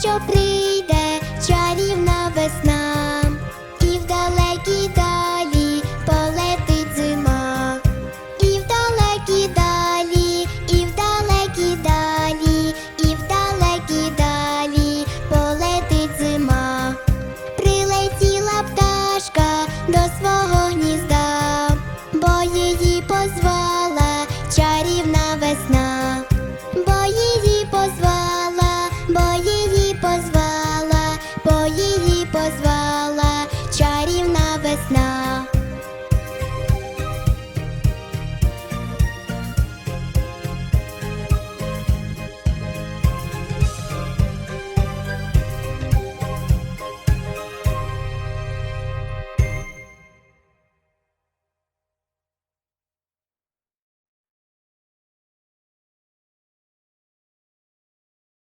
що прийде чарівна весна, і в далекій далі полетить зима, і в далекій далі, і в далекій далі, і в далекій далі полетить зима, прилетіла пташка до свого.